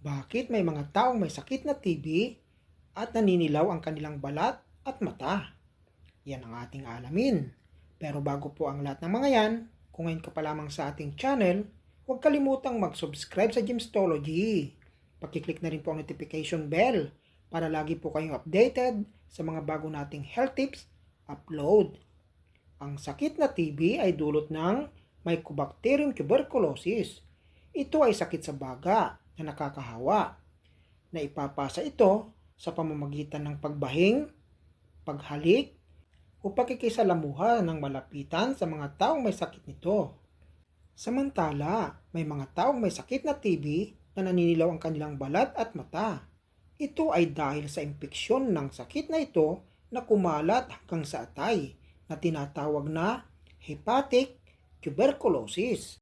Bakit may mga taong may sakit na TB at naninilaw ang kanilang balat at mata? Yan ang ating alamin. Pero bago po ang lahat ng mga yan, kung ngayon ka pa lamang sa ating channel, huwag kalimutang mag-subscribe sa Gymstology. Pakiclick na rin po ang notification bell para lagi po kayong updated sa mga bago nating health tips upload. Ang sakit na TB ay dulot ng Mycobacterium tuberculosis. Ito ay sakit sa baga na nakakahawa na ipapasa ito sa pamamagitan ng pagbahing, paghalik, o pakikisalamuha ng malapitan sa mga taong may sakit nito. Samantala, may mga taong may sakit na TB na naninilaw ang kanilang balat at mata. Ito ay dahil sa impeksyon ng sakit na ito na kumalat hanggang sa atay na tinatawag na hepatic tuberculosis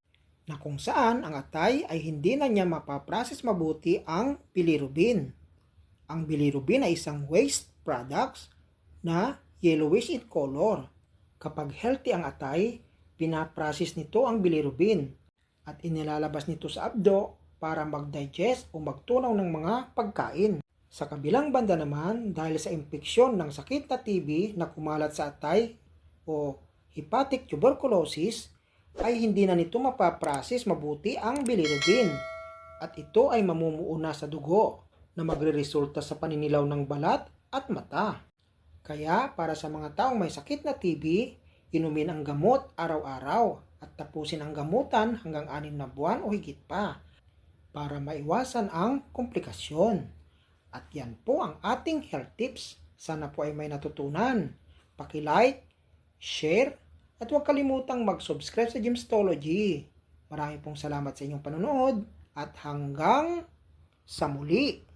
na kung saan ang atay ay hindi na niya mapaprocess mabuti ang bilirubin. Ang bilirubin ay isang waste products na yellowish in color. Kapag healthy ang atay, pinaprocess nito ang bilirubin at inilalabas nito sa abdo para mag-digest o magtunaw ng mga pagkain. Sa kabilang banda naman, dahil sa impeksyon ng sakit na TB na kumalat sa atay o hepatic tuberculosis, ay hindi na nito mapaprocess mabuti ang bilirubin at ito ay mamumuuna sa dugo na magreresulta sa paninilaw ng balat at mata. Kaya para sa mga taong may sakit na TB, inumin ang gamot araw-araw at tapusin ang gamutan hanggang anim na buwan o higit pa para maiwasan ang komplikasyon. At yan po ang ating health tips. Sana po ay may natutunan. Paki-like, share, at huwag kalimutang mag-subscribe sa Gymstology. Marami pong salamat sa inyong panonood at hanggang sa muli.